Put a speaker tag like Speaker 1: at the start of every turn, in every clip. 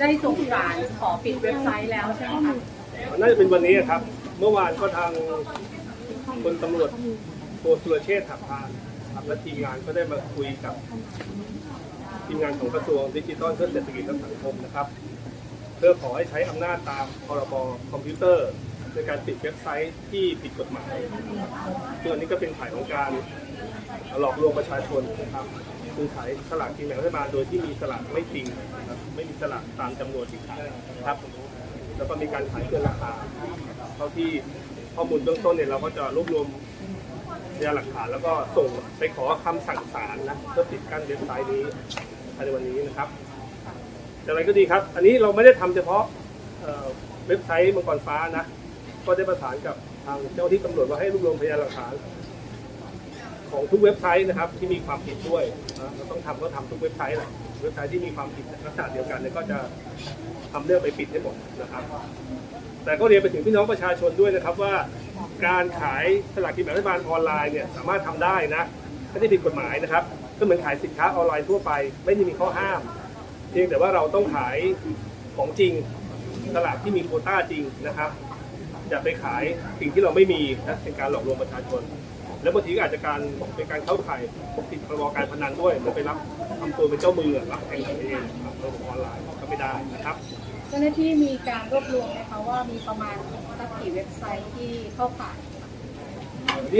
Speaker 1: ได้ส่งสารขอปิดเว็บไซต์แล้วใช่ไหมคะ
Speaker 2: น่าจะเป็นวันนี้ครับ เมื่อวานก็ทางคนตำรวจโทสุรเชษฐ์ถักพานครับและทีมงานก็ได้มาคุยกับ ทีมงานของกระทรวงดิจิทัลเพื่อเศรษฐกิจและสังคมนะครับ เพื่อขอให้ใช้อำนาจตามพรบคอมพิวเตอร์ ในการปิดเว็บไซต์ที่ผิดกฎหมายซึ่งอันนี้ก็เป็นข่ายของการหลอกลวงประชาชนนะครับคือขายสลากกินแบ่งรัฐบาลโดยที่มีสลากไม่จริงนะครับไม่มีสลากตามจำนวนที่ขายนะครับ แล้วก็มีการขายเกินราคาเท่าที่ข้อมูลเบื้องต้นเนี่ยเราก็จะรวบรวมพยานหลักฐานแล้วก็ส่งไปขอคำสั่งศาลนะเพื่อปิดกั้นเว็บไซต์นี้ภายในวันนี้นะครับอย่างไรก็ดีครับ อันนี้เราไม่ได้ทำเฉพาะเอ่อเว็บไซต์มังกรฟ้านะ ก็ได้ประสานกับทางเจ้าหน้าที่ตำรวจว่าให้รวบรวมพยานหลักฐาน ของทุกเว็บไซต์นะครับ ที่มีความผิดด้วยนะเราต้องทำก็ทำทุกเว็บไซต์แหละเว็บไซต์ที่มีความผิดลักษณะเดียวกันเนี่ยก็จะทำเรื่องไปปิดให้หมดนะครับ แต่ก็เรียนไปถึงพี่น้องประชาชนด้วยนะครับว่า การขายสลากกินแบ่งรัฐบาลออนไลน์เนี่ยสามารถทำได้นะไม่ได้ผิดกฎหมายนะครับ ก็เหมือนขายสินค้าออนไลน์ทั่วไป ไม่ได้มีข้อห้าม เพียงแต่ว่าเราต้องขายของจริงสลากที่มีโควต้าจริงนะครับ อย่าไปขายสิ่งที่เราไม่มีนะเป็นการหลอกลวงประชาชน แล้วบางทีก็อาจจะการเป็นการเข้าข่ายผิดพรบการพนันด้วยเหมือนไปรับทำตัวเป็นเจ้ามือรับแทงกันเองครับระบบออนไลน์ก็ไม่ได้นะครับ
Speaker 1: เจ้าหน้าที่มีการรวบรวมไหมคะว่ามีประมาณสักกี่เว็บไซต์ที่เข้าข่าย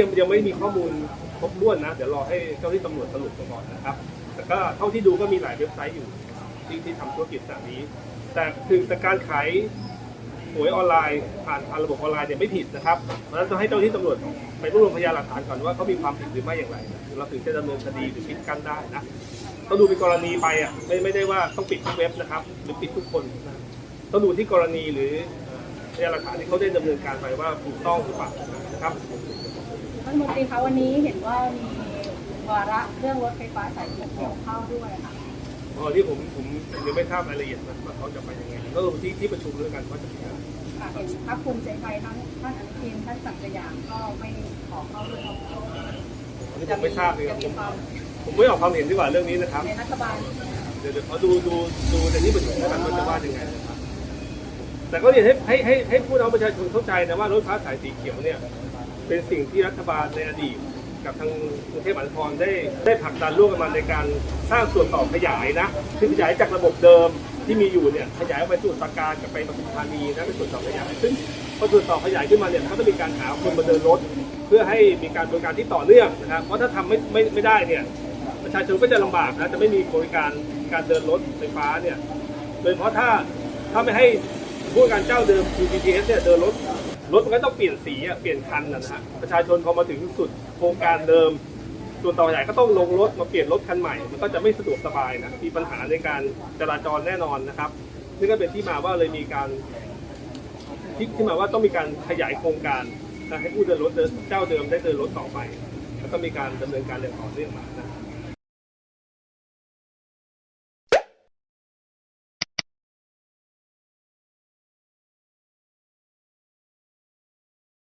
Speaker 2: ยังยังไม่มีข้อมูลครบถ้วนนะเดี๋ยวรอให้เจ้าหน้าที่ตำรวจสรุปก่อนนะครับ แต่ก็เท่าที่ดูก็มีหลายเว็บไซต์อยู่ที่ที่ทำธุรกิจแบบนี้ แต่ถึงแต่การขาย หวยออนไลน์ผ่านผ่านระบบออนไลน์เนี่ยไม่ผิดนะครับเพราะฉะนั้นต้องให้เจ้าหน้าที่ตำรวจไปรวบรวมพยานหลักฐานก่อนว่าเขามีความผิดหรือไม่อย่างไรเราถึงจะดำเนินคดีหรือปิดกั้นได้นะต้องดูเป็นกรณีไปอะไม่ไม่ได้ว่าต้องปิดทุกเว็บนะครับหรือปิดทุกคนนะต้องดูที่กรณีหรือพยานหลักฐานที่เขาได้ดำเนินการไปว่าถูกต้องหรือเปล่านะครับ
Speaker 1: ท่านมนตรีคะวันนี้เห็นว่ามีวาระเรื่องรถไฟฟ้าสายสีเขียวเข้าด้วยค่ะ
Speaker 2: อ๋อที่ผมผมยังไม่ทราบรายละเอียดนะว่าเขาจะไปยังไงก็ลงที่ที่ประชุมด้วยกันว่าจะเป็นยังไง
Speaker 1: ค่ะเห็นพรรคภูมิใจไทยทั้งท่านอนุทินท่านศักดิ์สยามก็ไม่ขอเข้าด้วย
Speaker 2: อันนี้ผมไม่ทราบเลยค
Speaker 1: จะ
Speaker 2: รับผ
Speaker 1: มี
Speaker 2: ม
Speaker 1: ความ
Speaker 2: ผมไม่ออกความเห็นดีกว่าเรื่องนี้นะครับ
Speaker 1: ในรัฐบาล
Speaker 2: เดี๋ยวเดี๋ยวขอดูดูดูในที่ประชุมด้วยกันว่าจะว่ายังไงนะครับแต่ก็เรียนให้ให้ให้ให้ผู้น้องประชาชนเข้าใจนะว่ารถไฟฟ้าสายสีเขียวเนี่ยเป็นสิ่งที่รัฐบาลในอดีต กับทางกรุงเทพมหานครได้ได้ผลักดันร่วมกันมาในการสร้างส่วนต่อขยายนะคือขยายจากระบบเดิมที่มีอยู่เนี่ยขยายออกไปสู่ปราการกับไปปทุมธานีนะเป็นส่วนต่อขยายซึ่งพอส่วนต่อขยายขึ้นมาเนี่ยเขาต้องมีการหาคนมาเดินรถ เพื่อให้มีการบริการที่ต่อเนื่องนะครับเพราะถ้าทำไม่ไม่ไม่ได้เนี่ยประชาชนก็จะลำบากนะจะไม่มีบริการการเดินรถไฟฟ้าเนี่ยโดยเฉพาะถ้าถ้าไม่ให้ผู้การเจ้าเดิมคือ BTS เนี่ยเดินรถ รถมันก็ต้องเปลี่ยนสีอะเปลี่ยนคันนะฮะประชาชนพอมาถึงสุดโครงการเดิม ส่วนต่อใหญ่ก็ต้องลงรถมาเปลี่ยนรถคันใหม่ มันก็จะไม่สะดวกสบายนะมีปัญหาในการจราจรแน่นอนนะครับนี่ก็เป็นที่มาว่าเลยมีการที่ที่มาว่าต้องมีการขยายโครงการนะให้ผู้เดินรถเดินเจ้าเดิมได้เดินรถต่อไป แล้วก็มีการดำเนินการอย่างต่อเนื่องมานะ